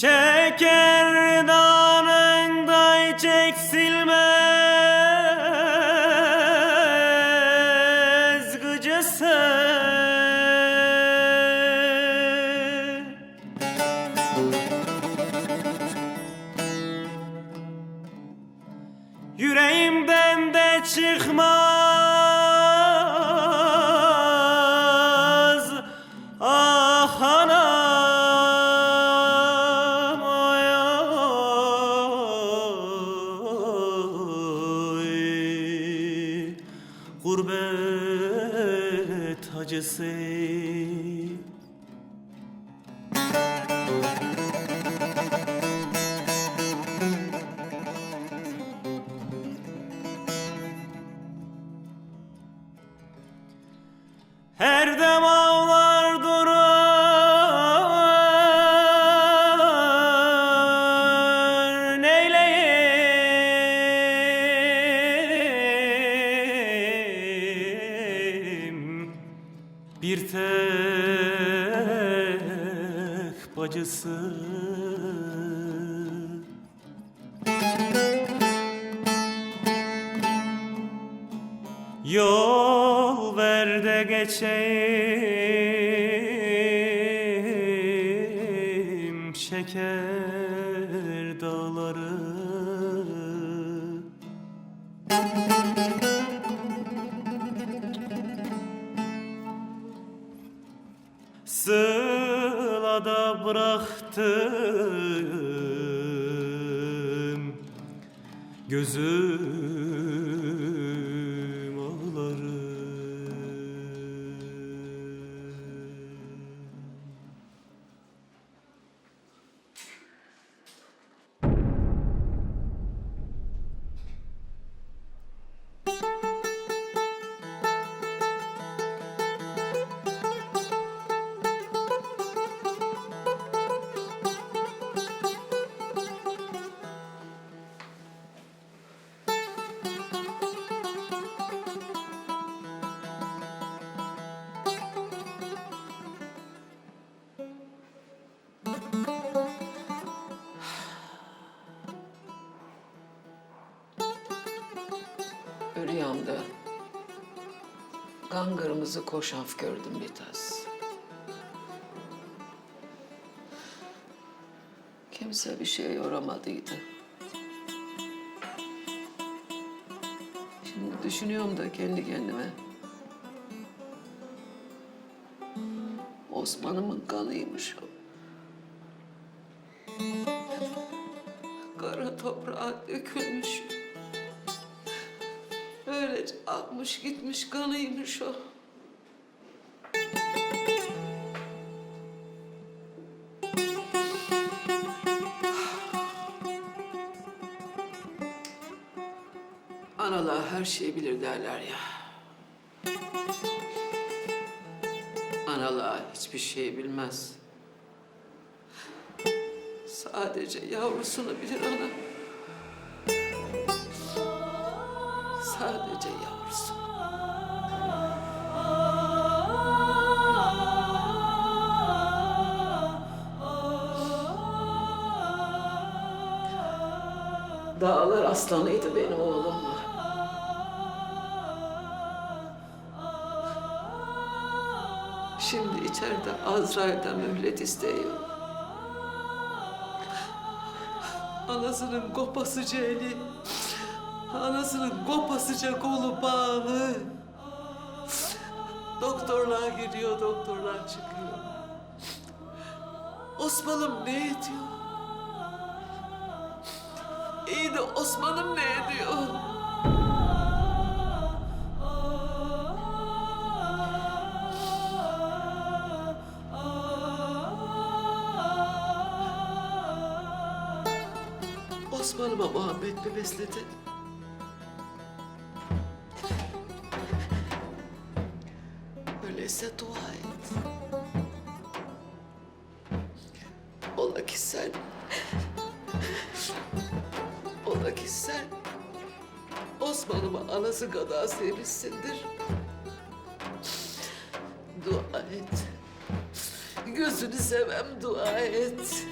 Şeker dağında hiç eksilmez gıcısı Yüreğimden de çıkmaz Gurbet acısı. Her dem Bir tek bacısı. Yol ver de geçeyim şeker dağları Sılada bıraktım Gözüm Rüyamda kan kırmızı koşaf gördüm bir tas. Kimse bir şey yoramadıydı. Şimdi düşünüyorum da kendi kendime. Osman'ımın kanıymış o. Kara toprağa dökülmüş. Öylece akmış gitmiş kanıymış o. Analar her şeyi bilir derler ya. Analar hiçbir şey bilmez. Sadece yavrusunu bilir ana. Sadece yavrusu. Dağlar aslanıydı benim oğlum. Şimdi içeride Azrail'den mühlet isteyiyor. Anasının kopasıca eli, anasının kopasıca kolu bağlı. Doktorlar gidiyor, doktorlar çıkıyor. Osman'ım ne ediyor? İyi de Osman'ım ne ediyor? Osman'ıma muhabbet mi besledin? Öyleyse dua et. Ola ki sen... Ola ki sen... Osman'ıma anası kadar sevmişsindir. Dua et. Gözünü sevem dua et.